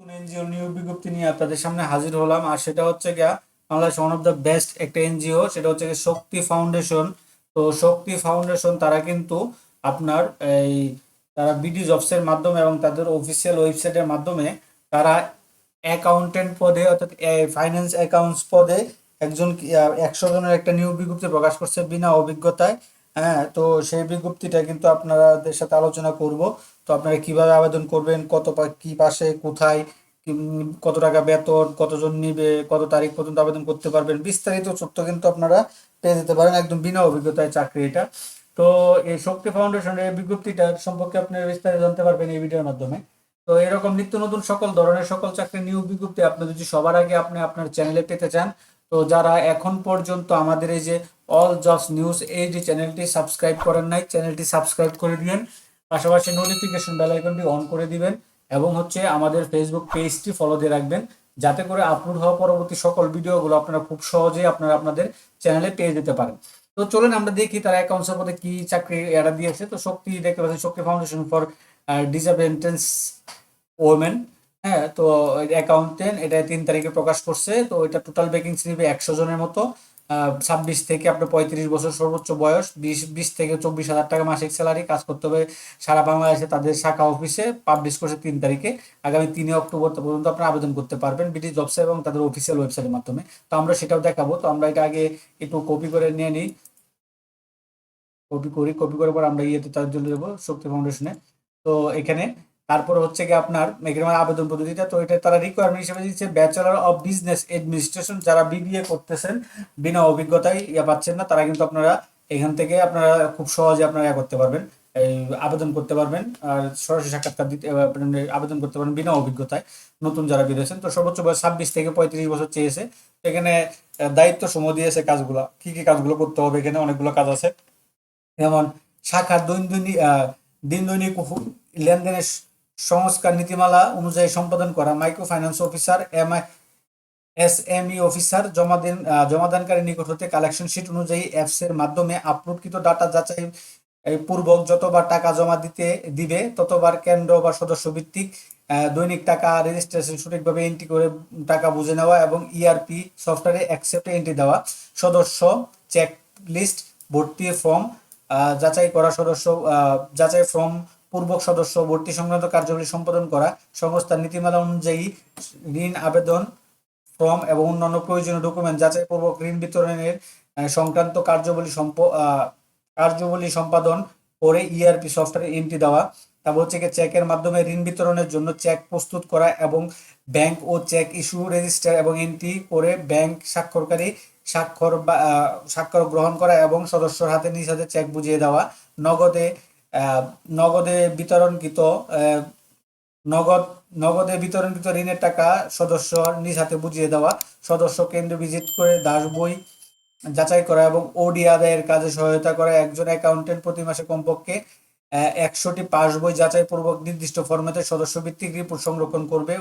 নতুন এনজিও, নিয়োগ বিজ্ঞপ্তি নিয়ে আপনাদের সামনে হাজির হলাম। আর সেটা হচ্ছে গিয়া Bangladesh one of the best একটা এনজিও, সেটা হচ্ছে শক্তি ফাউন্ডেশন। তো শক্তি ফাউন্ডেশন, তারা কিন্তু আপনার এই, তারা বিডি জবসের মাধ্যমে এবং তাদের অফিসিয়াল ওয়েবসাইটের মাধ্যমে তারা অ্যাকাউন্টেন্ট পদে, অর্থাৎ ফাইন্যান্স অ্যাকাউন্টস পদে একজন একশো জনের একটা নিয়োগ বিজ্ঞপ্তি প্রকাশ করছে বিনা অভিজ্ঞতায়। হ্যাঁ তো সেই বিজ্ঞপ্তিটা কিন্তু আপনাদের সাথে আলোচনা করব। তো আপনারা কীভাবে আবেদন করবেন, কত কি পাশে, কোথায় কত টাকা বেতন, কতজন নিবে, কত তারিখ পর্যন্ত আবেদন করতে পারবেন, বিস্তারিত তথ্য কিন্তু আপনারা পেয়ে যেতে পারেন একদম বিনা অভিজ্ঞতায় চাকরি এটা। তো এই শক্তি ফাউন্ডেশনের এই বিজ্ঞপ্তিটা সম্পর্কে আপনারা বিস্তারিত জানতে পারবেন এই ভিডিওর মাধ্যমে। তো এরকম নিত্য নতুন সকল ধরনের সকল চাকরি নিয়োগ বিজ্ঞপ্তি আপনি যদি সবার আগে আপনি আপনার চ্যানেলে পেতে চান, তো যারা এখন পর্যন্ত আমাদের এই যে অল জবস নিউজ এই যে চ্যানেলটি সাবস্ক্রাইব করেন নাই, চ্যানেলটি সাবস্ক্রাইব করে দিবেন পাশাপাশি নোটিফিকেশন বেল আইকনটি অন করে দিবেন। এবং হচ্ছে আমাদের ফেসবুক পেজটি ফলো দিয়ে রাখবেন। যাতে করে আপলোড হওয়া পরবর্তী সকল ভিডিওগুলো আপনারা খুব সহজেই আপনারা আপনাদের চ্যানেলে পেয়ে যেতে পারেন। তো চলুন আমরা দেখি তারা অ্যাকাউন্টসের মধ্যে কি চাকরি এরা দিয়েছে। তো শক্তি দেখতে পাচ্ছেন, Shakti foundation for disadvantage women হ্যাঁ তো অ্যাকাউন্টেন্ট এটা তিন তারিখে প্রকাশ করছে। তো এটা টোটাল ভ্যাকেন্সি নিবে একশো জনের মতো। ছাব্বিশ থেকে আপনার পঁয়ত্রিশ বছর সর্বোচ্চ বয়স, বিশ বিশ থেকে চব্বিশ হাজার টাকা মাসিক স্যালারি কাজ করতে হবে সারা বাংলাদেশে, তাদের শাখা অফিসে পাবলিশ করছে তিন তারিখে। আগামী তিনই অক্টোবর পর্যন্ত আপনারা আবেদন করতে পারবেন ব্রিটিশ জবস এবং তাদের অফিসিয়াল ওয়েবসাইটের মাধ্যমে। তো আমরা সেটাও দেখাবো। তো আমরা এটা আগে একটু কপি করে নিয়ে নিই। কপি করি কপি করার পর আমরা ইয়েতে তার জন্য দেবো শক্তি ফাউন্ডেশনে তো এখানে তারপর হচ্ছে কি আপনার এখানে আবেদন পদ্ধতিটা তো এটা তারা রিকোয়ারমেন্ট হিসেবে দিচ্ছে ব্যাচেলর অফ বিজনেস অ্যাডমিনিস্ট্রেশন যারা বিবিএ করতেছেন বিনা অভিজ্ঞতায় ইয়া পাচ্ছেন না তারা কিন্তু আপনারা এখান থেকে আপনারা খুব সহজে আপনারা ইয়া করতে পারবেন এই আবেদন করতে পারবেন আর সরাসরি সাক্ষাৎকার দিতে আহ, আবেদন করতে পারবেন বিনা অভিজ্ঞতায় নতুন যারা বেরিয়েছেন তো সর্বোচ্চ বয়স ছাব্বিশ থেকে পঁয়ত্রিশ বছর চেয়েছে এখানে দায়িত্ব সময় দিয়েছে কাজগুলো কি কি কাজগুলো করতে হবে এখানে অনেকগুলো কাজ আছে যেমন শাখার দৈনন্দিন দিন দৈনিক লেনদেনের সংস্কার নীতিমালা অনুযায়ী সম্পাদন করা। Micro finance officer M S M E officer জমা দিন আহ, জমাদানকারী নিকট হতে কালেকশন শিট অনুযায়ী অ্যাপস এর মাধ্যমে আপলোডকৃত ডাটা যাচাই পূর্বক যতবার টাকা জমা দিতে দিবে ততবার কেন্দ্র বা সদস্য ভিত্তিক দৈনিক টাকা রেজিস্ট্রেশন সঠিকভাবে এন্ট্রি করে টাকা বুঝে নেওয়া এবং ইআরপি সফটওয়্যারে অ্যাকসেপ্টে এন্ট্রি দেওয়া। সদস্য চেক লিস্ট ভর্তির ফর্ম যাচাই করা সদস্য যাচাই ফর্ম পূর্বক সদস্য ভর্তি সংক্রান্ত কার্যাবলী সম্পাদন করা সংস্থার নীতিমালা অনুযায়ী ঋণ আবেদন, ফর্ম এবং অন্যান্য প্রয়োজনীয় ডকুমেন্ট যাচাই পূর্বক ঋণ বিতরণের সংক্রান্ত কার্যাবলী সম্প কার্যাবলী সম্পাদন করে E ইআরপি সফটওয়্যারে এন্ট্রি দেওয়া, তারপর হচ্ছে গিয়ে চেকের মাধ্যমে ঋণ বিতরণের জন্য চেক প্রস্তুত করা এবং ব্যাংক ও চেক ইস্যু রেজিস্টার এবং এন্ট্রি করে ব্যাংক স্বাক্ষরকারী স্বাক্ষর বা স্বাক্ষর গ্রহণ করা এবং সদস্যর হাতে নিজ হাতে চেক বুঝিয়ে দেওয়া, নগদে নগদে বিতরণকৃত নগদ, নগদে বিতরণকৃত ঋণের টাকা সদস্য নিজ হাতে বুঝিয়ে দেওয়া, সদস্য কেন্দ্র ভিজিট করে দাস বই যাচাই করা এবং ওডি আদায়ের কাজে সহায়তা করা, একজন অ্যাকাউন্টেন্ট প্রতি মাসে কমপক্ষে একশোটি পাস বই যাচাই পূর্বক নির্দিষ্ট ফরম্যাটে সদস্য ভিত্তিক রিপোর্ট সংরক্ষণ করবে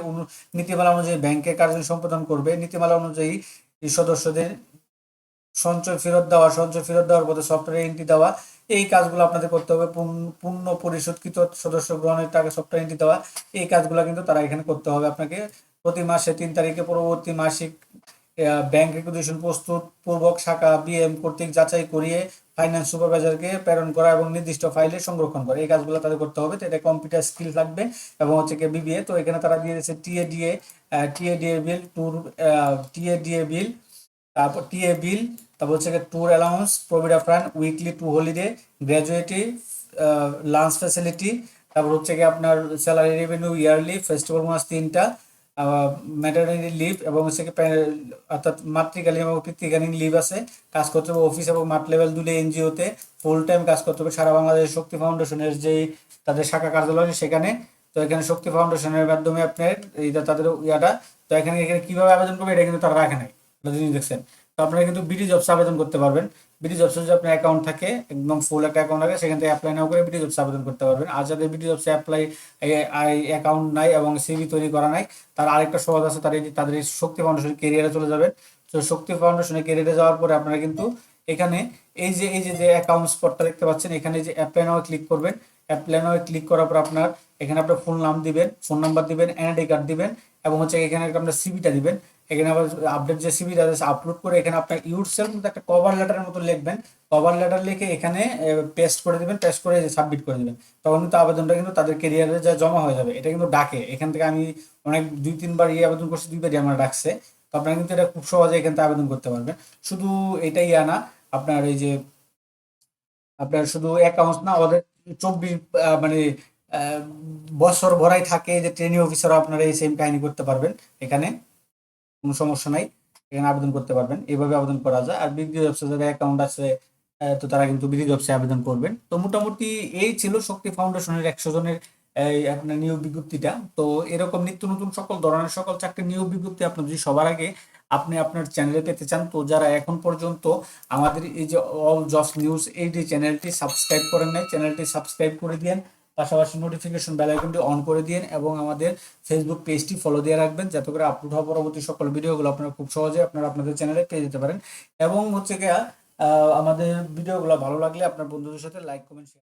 নীতিমালা অনুযায়ী ব্যাংকের কার্য সম্পাদন করবে, নীতিমালা অনুযায়ী সদস্যদের সঞ্চয় ফেরত দেওয়া, সঞ্চয় ফেরত দেওয়ার পথে সফটওয়্যার এন্ট্রি দেওয়া এই কাজগুলো আপনাদের করতে হবে। পূর্ণ- পরিশোধকৃত সদস্য গ্রহণের টাকা সফটওয়্যার এন্ট্রি দেওয়া, এই কাজগুলো কিন্তু তারা এখানে করতে হবে আপনাকে। প্রতি মাসে তিন তারিখে পরবর্তী মাসিক ব্যাংক রিকুইজিশন প্রস্তুত, পূর্বক শাখা বিএম কর্তৃক যাচাই করিয়ে ফাইন্যান্স সুপারভাইজারকে প্রেরণ করা এবং নির্দিষ্ট ফাইলে সংরক্ষণ করা। এই কাজগুলো তাদের করতে হবে। তো এটা কম্পিউটার স্কিল লাগবে এবং হচ্ছে কি বিবিএ তো এখানে তারা দিয়ে দিয়েছে TA DA TA DA bill tour TA DA bill তারপর টিএ বিল তারপর হচ্ছে tour allowance provident fund weekly two holiday gratuity lunch facility তারপর হচ্ছে কি আপনার স্যালারি রেভিনিউ ইয়ারলি ফেস্টিভ্যাল মাস তিনটা ম্যাটারনিটি লিভ এবং হচ্ছে কি অর্থাৎ মাতৃকালীন এবং পিতৃকালীন লিভ আছে। কাজ করতে হবে অফিস এবং মাঠ লেভেল দুলে এনজিওতে ফুল টাইম কাজ করতে হবে সারা বাংলাদেশ শক্তি ফাউন্ডেশনের যেই তাদের শাখা কার্যালয় সেখানে। তো এখানে শক্তি ফাউন্ডেশনের মাধ্যমে আপনার এইটা তাদের ইয়াটা। তো এখানে এখানে কীভাবে আবেদন করবে, এটা কিন্তু তারা রাখে নাই। জিনিস দেখছেন। আপনারা কিন্তু বিডি জবস আবেদন করতে পারবেন। বিডি জবসে যদি আপনার অ্যাকাউন্ট থাকে, একদম ফুল একটা অ্যাকাউন্ট থাকে সেখান থেকে অ্যাপ্লাই নাও করে বিডি জবস আবেদন করতে পারবেন। আর যাদের বিডি জবসে অ্যাপ্লাই অ্যাকাউন্ট নাই এবং সিভি তৈরি করা নাই, তার আরেকটা সহজ আছে তাদের তাদের শক্তি ফাউন্ডেশন কেরিয়ারে চলে যাবেন। তো শক্তি ফাউন্ডেশনে কেরিয়ারে যাওয়ার পরে আপনারা কিন্তু এখানে এই যে এই যে যে অ্যাকাউন্ট স্পটটা দেখতে পাচ্ছেন, এখানে যে অ্যাপ্লাই নাও ক্লিক করবেন। অ্যাপ্লাই নাও ক্লিক করার পর আপনার এখানে আপনার ফোন নাম দিবেন ফোন নাম্বার দিবেন এনআইডি কার্ড দিবেন, এবং হচ্ছে এখানে একটা আপনার সিভিটা দিবেন। এখানে আবার আপডেট যে সিভিটা আছে আপলোড করে এখানে আপনার ইউর সেলফ একটা কভার লেটারের মতো লিখবেন। কভার লেটার লিখে এখানে পেস্ট করে দিবেন পেস্ট করে সাবমিট করে দিবেন। তখন কিন্তু আবেদনটা কিন্তু তাদের কেরিয়ারে যা জমা হয়ে যাবে। এটা কিন্তু ডাকে। এখান থেকে আমি অনেক, দুই, তিনবার ইয়ে আবেদন করছি, দুইবারই আমার ডাকছে। তো আপনারা কিন্তু এটা খুব সহজে এখান থেকে আবেদন করতে পারবেন। শুধু এটাই ইয়া না আপনার এই যে, আপনার শুধু অ্যাকাউন্ট না, ওদের চব্বিশ মানে বছর ভরাই থাকে যে ট্রেনিং অফিসারও আপনারা এই সেম কাহিনী করতে পারবেন এখানে। কোনো সমস্যা নাই, এখানে আবেদন করতে পারবেন। এইভাবে আবেদন করা যায়। আর বিদ্যুৎ ব্যবসায় যাদের অ্যাকাউন্ট আছে তো তারা কিন্তু বিদ্যুৎ ব্যবসায় আবেদন করবেন। তো মোটামুটি এই ছিল শক্তি ফাউন্ডেশনের একশো জনের এই আপনার নিয়োগ বিজ্ঞপ্তিটা। তো এরকম নিত্য নতুন সকল ধরনের সকল চাকরির নিয়োগ বিজ্ঞপ্তি আপনি যদি সবার আগে আপনি আপনার চ্যানেলে পেতে চান, তো যারা এখন পর্যন্ত আমাদের এই যে অল জবস নিউজ এই যে চ্যানেলটি সাবস্ক্রাইব করেন নাই চ্যানেলটি সাবস্ক্রাইব করে দিন পাশাপাশি নোটিফিকেশন বেল আইকনটি অন করে দিন এবং আমাদের ফেসবুক পেজটি ফলো দিয়ে রাখবেন যাতে করে আপলোড হওয়া পরবর্তী সকল ভিডিওগুলো আপনারা খুব সহজে আপনারা আপনাদের চ্যানেলে পেয়ে যেতে পারেন। এবং হচ্ছে গিয়া আমাদের ভিডিওগুলো ভালো লাগলে আপনার বন্ধুদের সাথে লাইক কমেন্ট শেয়ার